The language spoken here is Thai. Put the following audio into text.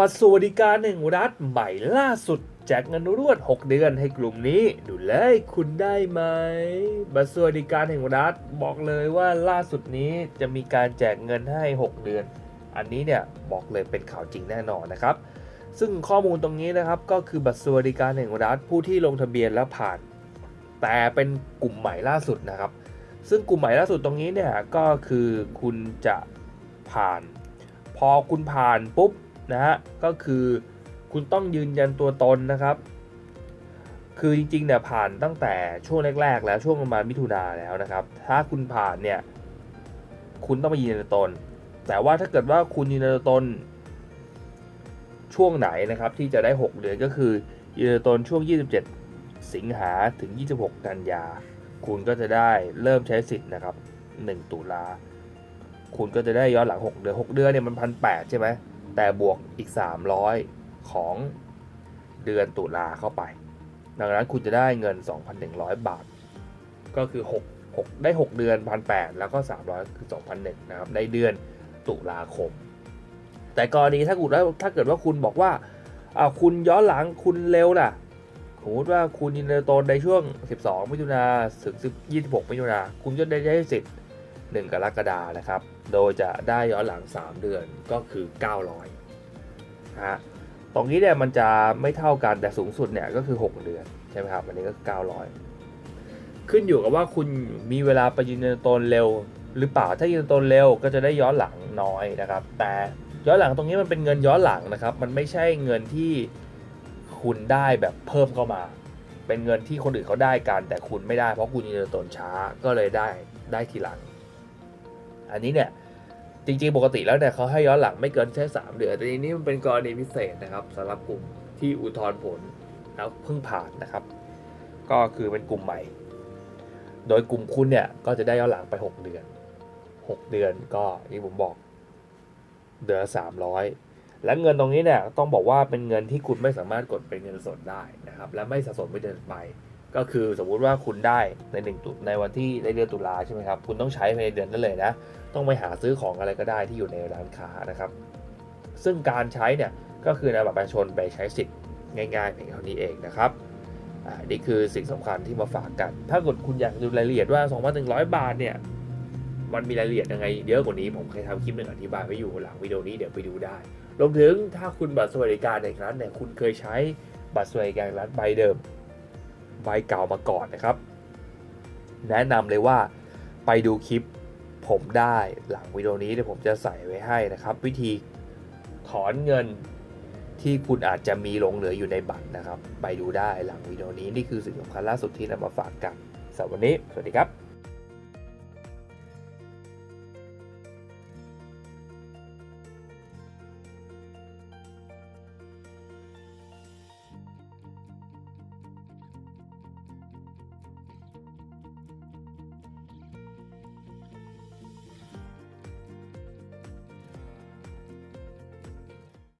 บัตรสวัสดิการแห่งรัฐใหม่ล่าสุดแจกเงินรวด 6 เดือนให้กลุ่มนี้ ดูเลยคุณได้ไหม บัตรสวัสดิการแห่งรัฐบอกเลยว่าล่าสุดนี้จะมีการแจกเงินให้ 6 เดือน อันนี้เนี่ยบอกเลยเป็นข่าวจริงแน่นอนนะครับ ซึ่งข้อมูลตรงนี้นะครับก็คือบัตรสวัสดิการแห่งรัฐผู้ที่ลงทะเบียนแล้วผ่าน แต่เป็นกลุ่มใหม่ล่าสุดนะครับ ซึ่งกลุ่มใหม่ล่าสุดตรงนี้เนี่ยก็คือคุณจะผ่าน พอคุณผ่านปุ๊บ นะฮะก็คือคุณต้องยืนยันตัวตนนะครับ คือจริงๆเนี่ยผ่านตั้งแต่ช่วงแรก ๆ แล้วช่วงประมาณมิถุนาแล้วนะครับ ถ้าคุณผ่านเนี่ยคุณต้องมายืนยันตัวตน แต่ว่าถ้าเกิดว่าคุณยืนยันตัวตน ช่วงไหนนะครับที่จะได้ 6 เดือนก็คือยืนยันตัวตนช่วง 27 สิงหาถึง 26 กันยา คุณก็จะได้เริ่มใช้สิทธิ์นะครับ 1 ตุลาคุณก็จะได้ย้อนหลัง 6 เดือน 6 เดือนเนี่ยมันพันแใช่ไหม แต่บวกอีก 300 ของเดือนตุลาเข้าไป ดังนั้นคุณจะได้เงิน 2,100 บาท ก็คือ 6 6 ได้ 6 เดือน 1,800 แล้วก็ 300 คือ 2,001นะครับ ในเดือนตุลาคม แต่กรณีถ้าคุณถ้าเกิดว่าคุณบอกว่าอาคุณย้อนหลังคุณเร็วล่ะสมมติว่าคุณยินดีตนในช่วง 12 มิถุนาถึง 26 มิถุนาคุณก็ได้ใช้สิทธิ์ 1 กรกฎานะครับ โดยจะได้ย้อนหลัง 3 เดือนก็คือ 900ฮะตรงนี้เนี่ยมันจะไม่เท่ากันแต่สูงสุดเนี่ยก็คือ 6 เดือนใช่ไหมครับอันนี้ก็ 900 ขึ้นอยู่กับว่าคุณมีเวลาไปยืนยันตนเร็ว หรือเปล่าถ้ายืนยันตนเร็วก็จะได้ย้อนหลังน้อยนะครับ แต่ย้อนหลังตรงนี้มันเป็นเงินย้อนหลังนะครับ มันไม่ใช่เงินที่คุณได้แบบเพิ่มเข้ามา เป็นเงินที่คนอื่นเขาได้กันแต่คุณไม่ได้เพราะคุณยืนยันตนช้าก็เลยได้ได้ทีหลัง อันนี้เนี่ยจริง ๆ ปกติแล้วเนี่ยเขาให้ย้อนหลังไม่เกินแค่3เดือนแต่ทีนี้มันเป็นกรณีพิเศษนะครับสำหรับกลุ่มที่อุทธรณ์ผลแล้วเพิ่งผ่านนะครับ ก็คือเป็นกลุ่มใหม่ โดยกลุ่มคุณเนี่ยก็จะได้ย้อนหลังไป 6 เดือน 6 เดือนก็ที่ผมบอกเดือนละ300และเงินตรงนี้เนี่ยต้องบอกว่าเป็นเงินที่คุณไม่สามารถกดเป็นเงินสดได้นะครับ และไม่สะสมไปเดือนไป ก็คือสมมุติว่าคุณได้ในหนึ่งตุในวันที่ในเดือนตุลาใช่ไหมครับคุณต้องใช้ในเดือนนั้นเลยนะ ต้องไปหาซื้อของอะไรก็ได้ที่อยู่ในร้านค้านะครับ ซึ่งการใช้เนี่ยก็คือนำบัตรประชาชนไปใช้สิทธิ์ง่ายๆเพียงเท่านี้เองนะครับอ่านี่คือสิ่งสำคัญที่มาฝากกัน ถ้าเกิดคุณอยากดูรายละเอียดว่า 2,100 บาทเนี่ย มันมีรายละเอียดยังไงเยอะกว่านี้ ผมเคยทำคลิปหนึ่งอธิบายไว้อยู่หลังวิดีโอนี้เดี๋ยวไปดูได้ รวมถึงถ้าคุณบัตรสวัสดิการในร้านเนี่ย คุณเคยใช้บัตรสวัสดิการร้านใบเดิม ฟล์เก่ามาก่อนนะครับ แนะนำเลยว่าไปดูคลิปผมได้หลังวิดีโอนี้เดี๋ยวผมจะใส่ไว้ให้นะครับ วิธีถอนเงินที่คุณอาจจะมีหลงเหลืออยู่ในบัตรนะครับ ไปดูได้หลังวิดีโอนี้นี่คือสิ่งสำคัญล่าสุดที่นำมาฝากกันสำหรับวันนี้ สวัสดีครับ